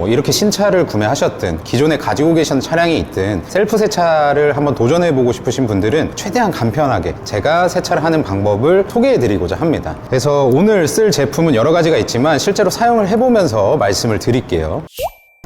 뭐 이렇게 신차를 구매하셨든 기존에 가지고 계신 차량이 있든 셀프 세차를 한번 도전해 보고 싶으신 분들은 최대한 간편하게 제가 세차를 하는 방법을 소개해 드리고자 합니다. 그래서 오늘 쓸 제품은 여러 가지가 있지만 실제로 사용을 해보면서 말씀을 드릴게요.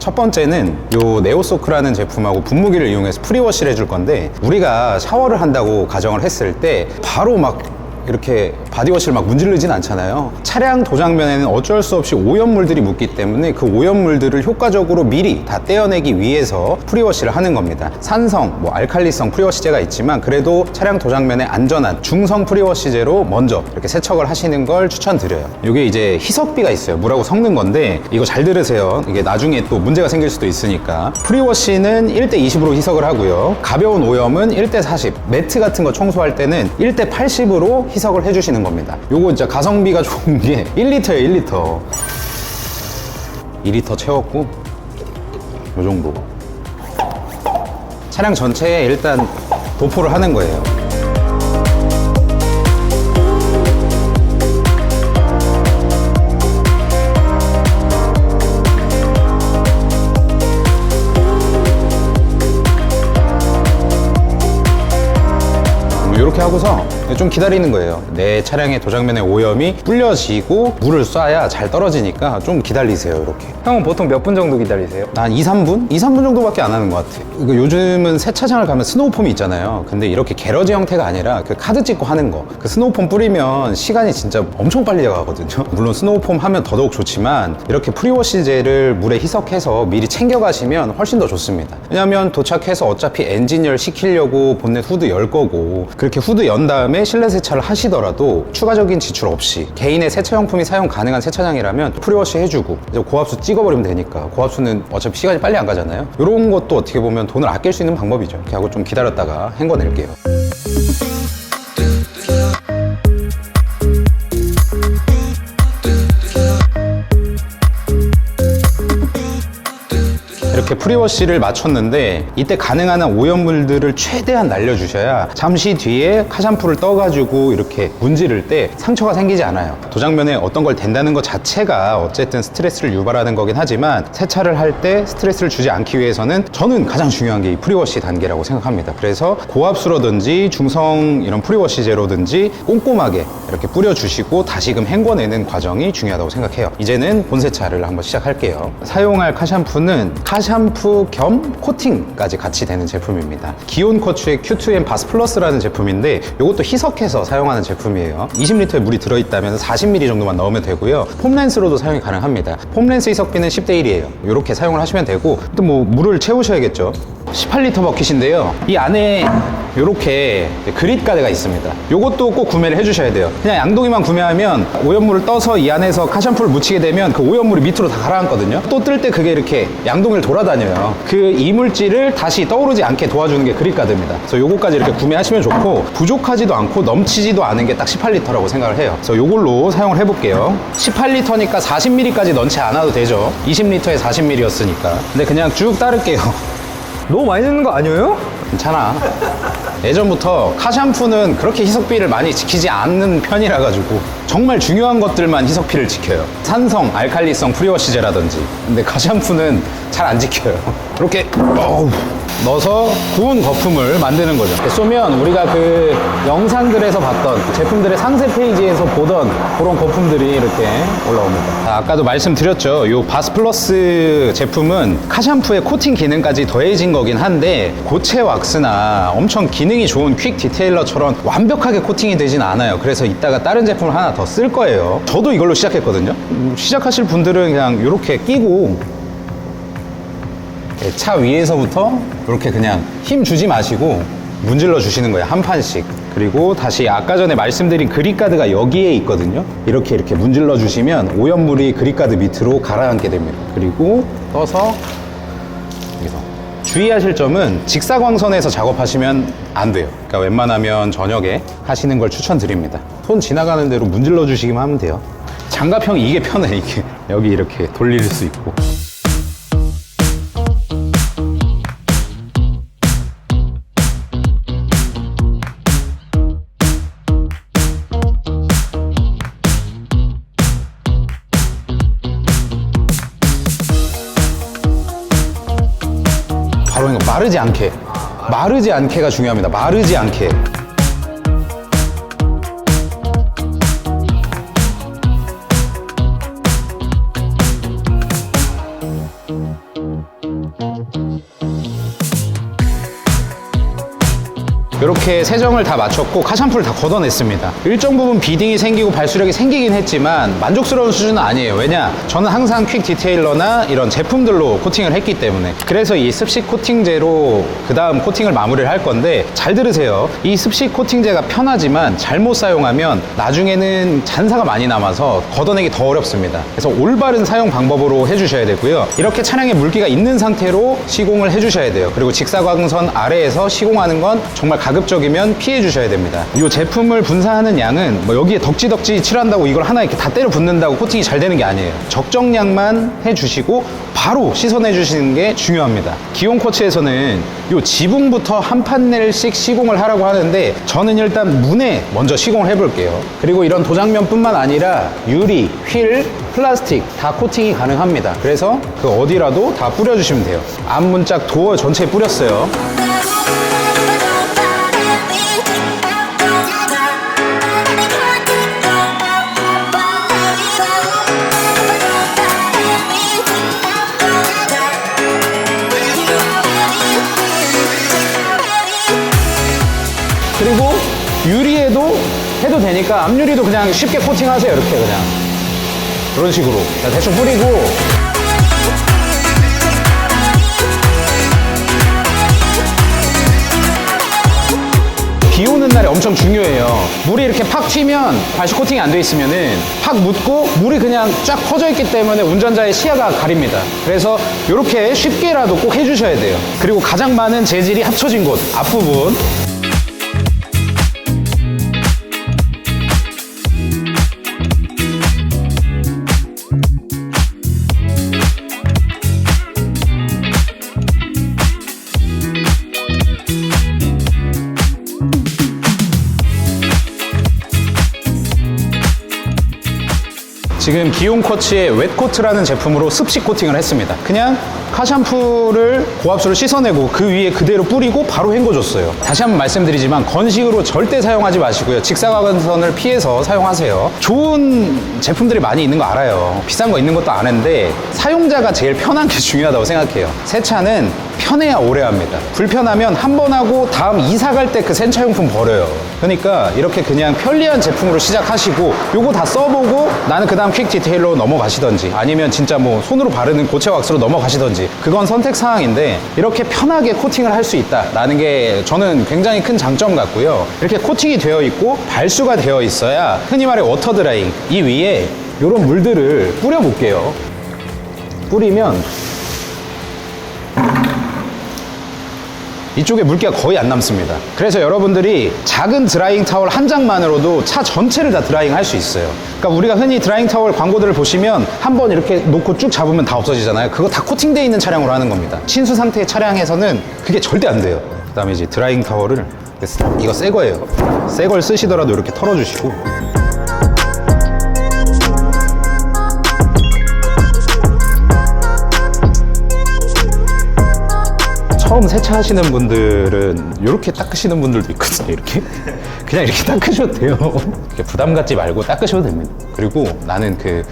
첫 번째는 요 네오소크라는 제품하고 분무기를 이용해서 프리워시를 해줄 건데 우리가 샤워를 한다고 가정을 했을 때 바로 막 이렇게 바디워시를 막 문지르진 않잖아요. 차량 도장면에는 어쩔 수 없이 오염물들이 묻기 때문에 그 오염물들을 효과적으로 미리 다 떼어내기 위해서 프리워시를 하는 겁니다. 산성, 뭐 알칼리성 프리워시제가 있지만 그래도 차량 도장면에 안전한 중성 프리워시제로 먼저 이렇게 세척을 하시는 걸 추천드려요. 이게 이제 희석비가 있어요. 물하고 섞는 건데 이거 잘 들으세요. 이게 나중에 또 문제가 생길 수도 있으니까 프리워시는 1대 20으로 희석을 하고요. 가벼운 오염은 1대 40. 매트 같은 거 청소할 때는 1대 80으로 희석 을 해주시는 겁니다. 요거 진짜 가성비가 좋은 게 1리터예요, 1리터. 2리터 채웠고 요 정도. 차량 전체에 일단 도포를 하는 거예요. 이렇게 하고서 좀 기다리는 거예요. 내 차량의 도장면의 오염이 불려지고 물을 쏴야 잘 떨어지니까 좀 기다리세요, 이렇게. 형은 보통 몇 분 정도 기다리세요? 한 2, 3분? 2, 3분 정도밖에 안 하는 것 같아. 이거 요즘은 세차장을 가면 스노우폼이 있잖아요. 근데 이렇게 게러지 형태가 아니라 그 카드 찍고 하는 거. 그 스노우폼 뿌리면 시간이 진짜 엄청 빨리 가거든요. 물론 스노우폼 하면 더더욱 좋지만 이렇게 프리워시제를 물에 희석해서 미리 챙겨가시면 훨씬 더 좋습니다. 왜냐면 도착해서 어차피 엔지니어 시키려고 본넷 후드 열 거고 그렇게 후드 연 다음에 실내 세차를 하시더라도 추가적인 지출 없이 개인의 세차용품이 사용 가능한 세차장이라면 프리워시 해주고 이제 고압수 찍어버리면 되니까 고압수는 어차피 시간이 빨리 안 가잖아요. 이런 것도 어떻게 보면 돈을 아낄 수 있는 방법이죠. 이렇게 하고 좀 기다렸다가 헹궈낼게요. 이렇게 프리워시를 맞췄는데 이때 가능한 한 오염물들을 최대한 날려주셔야 잠시 뒤에 카샴푸를 떠가지고 이렇게 문지를 때 상처가 생기지 않아요. 도장면에 어떤 걸 댄다는 것 자체가 어쨌든 스트레스를 유발하는 거긴 하지만 세차를 할 때 스트레스를 주지 않기 위해서는 저는 가장 중요한 게 이 프리워시 단계라고 생각합니다. 그래서 고압수로든지 중성 이런 프리워시제로든지 꼼꼼하게 이렇게 뿌려주시고 다시금 헹궈내는 과정이 중요하다고 생각해요. 이제는 본세차를 한번 시작할게요. 사용할 카샴푸는 카샴 푸 겸 코팅까지 같이 되는 제품입니다. 기온 커츠의 Q2M 바스 플러스라는 제품인데 이것도 희석해서 사용하는 제품이에요. 20리터의 물이 들어있다면 40ml 정도만 넣으면 되고요. 폼렌스로도 사용이 가능합니다. 폼렌스 희석비는 10대 1이에요. 이렇게 사용을 하시면 되고 또 뭐 물을 채우셔야겠죠. 18리터 버킷인데요. 이 안에 이렇게 그릿 가드가 있습니다. 이것도 꼭 구매를 해주셔야 돼요. 그냥 양동이만 구매하면 오염물을 떠서 이 안에서 카샴푸를 묻히게 되면 그 오염물이 밑으로 다 가라앉거든요. 또 뜰 때 그게 이렇게 양동이를 돌아다녀요. 그 이물질을 다시 떠오르지 않게 도와주는 게 그릿 가드입니다. 그래서 요거까지 이렇게 구매하시면 좋고 부족하지도 않고 넘치지도 않은 게 딱 18리터라고 생각을 해요. 그래서 요걸로 사용을 해볼게요. 18리터니까 40ml까지 넣지 않아도 되죠. 20리터에 40ml였으니까. 근데 그냥 쭉 따를게요. 너무 많이 넣는 거 아니에요? 괜찮아. 예전부터 카샴푸는 그렇게 희석비를 많이 지키지 않는 편이라 가지고 정말 중요한 것들만 희석비를 지켜요. 산성, 알칼리성 프리워시제라든지. 근데 카샴푸는 잘 안 지켜요. 이렇게 어우, 넣어서 구운 거품을 만드는 거죠. 쏘면 우리가 그 영상들에서 봤던 제품들의 상세 페이지에서 보던 그런 거품들이 이렇게 올라옵니다. 자, 아까도 말씀드렸죠. 이 바스 플러스 제품은 카샴푸의 코팅 기능까지 더해진 거긴 한데 고체 왁스나 엄청 기능이 좋은 퀵 디테일러처럼 완벽하게 코팅이 되진 않아요. 그래서 이따가 다른 제품을 하나 더 쓸 거예요. 저도 이걸로 시작했거든요. 음, 시작하실 분들은 그냥 이렇게 끼고 네, 차 위에서부터 이렇게 그냥 힘 주지 마시고 문질러 주시는 거예요. 한 판씩. 그리고 다시 아까 전에 말씀드린 그립가드가 여기에 있거든요. 이렇게 이렇게 문질러 주시면 오염물이 그립가드 밑으로 가라앉게 됩니다. 그리고 떠서 여기서 주의하실 점은 직사광선에서 작업하시면 안 돼요. 그러니까 웬만하면 저녁에 하시는 걸 추천드립니다. 손 지나가는 대로 문질러 주시기만 하면 돼요. 장갑형이 이게 편해, 이게. 여기 이렇게 돌릴 수 있고. 마르지 않게. 마르지 않게가 중요합니다. 마르지 않게. 이렇게 세정을 다 마쳤고 카샴푸를 다 걷어냈습니다. 일정 부분 비딩이 생기고 발수력이 생기긴 했지만 만족스러운 수준은 아니에요. 왜냐? 저는 항상 퀵 디테일러나 이런 제품들로 코팅을 했기 때문에 그래서 이 습식 코팅제로 그 다음 코팅을 마무리를 할 건데 잘 들으세요. 이 습식 코팅제가 편하지만 잘못 사용하면 나중에는 잔사가 많이 남아서 걷어내기 더 어렵습니다. 그래서 올바른 사용 방법으로 해주셔야 되고요. 이렇게 차량에 물기가 있는 상태로 시공을 해주셔야 돼요. 그리고 직사광선 아래에서 시공하는 건 정말 가 급적이면 피해 주셔야 됩니다. 이 제품을 분사하는 양은 뭐 여기에 덕지덕지 칠한다고 이걸 하나 이렇게 다 때려 붓는다고 코팅이 잘 되는 게 아니에요. 적정량만 해주시고 바로 씻어내 주시는 게 중요합니다. 기온 코치에서는 이 지붕부터 한 판넬씩 시공을 하라고 하는데 저는 일단 문에 먼저 시공을 해볼게요. 그리고 이런 도장면뿐만 아니라 유리, 휠, 플라스틱 다 코팅이 가능합니다. 그래서 그 어디라도 다 뿌려주시면 돼요. 앞문짝 도어 전체에 뿌렸어요. 되니까 앞유리도 그냥 쉽게 코팅하세요. 이렇게 그냥. 이런 식으로. 자, 대충 뿌리고. 비 오는 날에 엄청 중요해요. 물이 이렇게 팍 튀면 발시 코팅이 안 돼 있으면은 팍 묻고 물이 그냥 쫙 퍼져 있기 때문에 운전자의 시야가 가립니다. 그래서 이렇게 쉽게라도 꼭 해주셔야 돼요. 그리고 가장 많은 재질이 합쳐진 곳 앞부분 지금 기온 코치의 웻 코트라는 제품으로 습식 코팅을 했습니다. 그냥 카샴푸를 고압수로 씻어내고 그 위에 그대로 뿌리고 바로 헹궈줬어요. 다시 한번 말씀드리지만 건식으로 절대 사용하지 마시고요. 직사광선을 피해서 사용하세요. 좋은 제품들이 많이 있는 거 알아요. 비싼 거 있는 것도 아는데 사용자가 제일 편한 게 중요하다고 생각해요. 세차는 편해야 오래 합니다. 불편하면 한 번 하고 다음 이사 갈 때그 세차용품 버려요. 그러니까 이렇게 그냥 편리한 제품으로 시작하시고 요거 다 써보고 나는 그 다음 퀵 디테일로 넘어가시던지 아니면 진짜 뭐 손으로 바르는 고체 왁스로 넘어가시던지 그건 선택 사항인데 이렇게 편하게 코팅을 할 수 있다라는 게 저는 굉장히 큰 장점 같고요. 이렇게 코팅이 되어 있고 발수가 되어 있어야 흔히 말해 워터 드라잉 이 위에 이런 물들을 뿌려 볼게요. 뿌리면 이쪽에 물기가 거의 안 남습니다. 그래서 여러분들이 작은 드라잉 타월 한 장만으로도 차 전체를 다 드라잉 할 수 있어요. 그러니까 우리가 흔히 드라잉 타월 광고들을 보시면 한 번 이렇게 놓고 쭉 잡으면 다 없어지잖아요. 그거 다 코팅되어 있는 차량으로 하는 겁니다. 친수 상태의 차량에서는 그게 절대 안 돼요. 그 다음에 이제 드라잉 타월을 이거 새 거예요. 새 걸 쓰시더라도 이렇게 털어주시고 처음 세차하시는 분들은 이렇게 닦으시는 분들도 있거든요. 이렇게 그냥 이렇게 닦으셔도 돼요. 부담 갖지 말고 닦으셔도 됩니다. 그리고 나는 그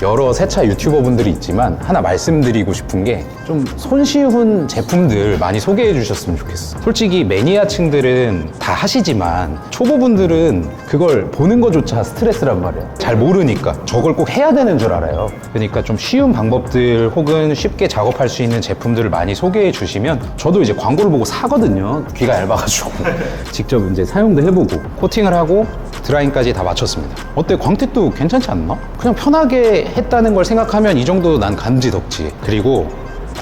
여러 세차 유튜버 분들이 있지만 하나 말씀드리고 싶은 게 좀 손쉬운 제품들 많이 소개해 주셨으면 좋겠어. 솔직히 매니아층들은 다 하시지만 초보분들은 그걸 보는 것조차 스트레스란 말이야. 잘 모르니까 저걸 꼭 해야 되는 줄 알아요. 그러니까 좀 쉬운 방법들 혹은 쉽게 작업할 수 있는 제품들을 많이 소개해 주시면 저도 이제 광고를 보고 사거든요. 귀가 얇아가지고 직접 이제 사용도 해보고 코팅을 하고 드라잉까지 다 마쳤습니다. 어때? 광택도 괜찮지 않나? 그냥 편하게 했다는 걸 생각하면 이 정도 난 감지덕지. 그리고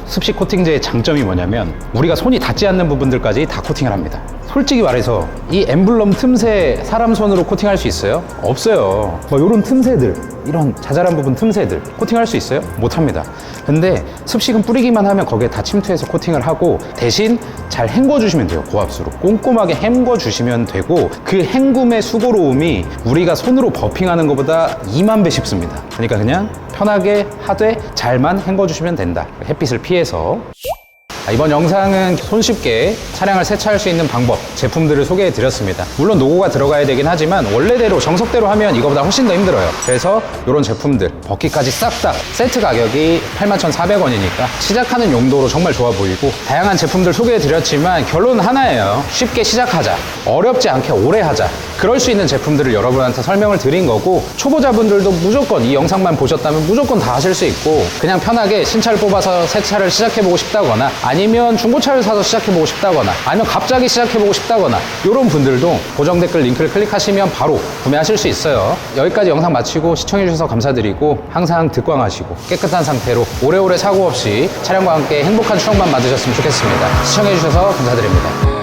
습식 코팅제의 장점이 뭐냐면 우리가 손이 닿지 않는 부분들까지 다 코팅을 합니다. 솔직히 말해서 이 엠블럼 틈새 사람 손으로 코팅할 수 있어요? 없어요. 뭐 이런 틈새들, 이런 자잘한 부분 틈새들 코팅할 수 있어요? 못 합니다. 근데 습식은 뿌리기만 하면 거기에 다 침투해서 코팅을 하고 대신 잘 헹궈 주시면 돼요. 고압수로 꼼꼼하게 헹궈 주시면 되고 그 헹굼의 수고로움이 우리가 손으로 버핑하는 것보다 2만 배 쉽습니다. 그러니까 그냥 편하게 하되 잘만 헹궈 주시면 된다. 햇빛을 피해서 아, 이번 영상은 손쉽게 차량을 세차할 수 있는 방법, 제품들을 소개해 드렸습니다. 물론 노고가 들어가야 되긴 하지만 원래대로 정석대로 하면 이거보다 훨씬 더 힘들어요. 그래서 이런 제품들, 버킷까지 싹 다 세트 가격이 81,400원이니까 시작하는 용도로 정말 좋아 보이고 다양한 제품들 소개해 드렸지만 결론 하나예요. 쉽게 시작하자. 어렵지 않게 오래 하자. 그럴 수 있는 제품들을 여러분한테 설명을 드린 거고 초보자분들도 무조건 이 영상만 보셨다면 무조건 다 하실 수 있고 그냥 편하게 신차를 뽑아서 새 차를 시작해 보고 싶다거나 아니면 중고차를 사서 시작해보고 싶다거나 아니면 갑자기 시작해보고 싶다거나 이런 분들도 고정 댓글 링크를 클릭하시면 바로 구매하실 수 있어요. 여기까지 영상 마치고 시청해주셔서 감사드리고 항상 득광하시고 깨끗한 상태로 오래오래 사고 없이 차량과 함께 행복한 추억만 만드셨으면 좋겠습니다. 시청해주셔서 감사드립니다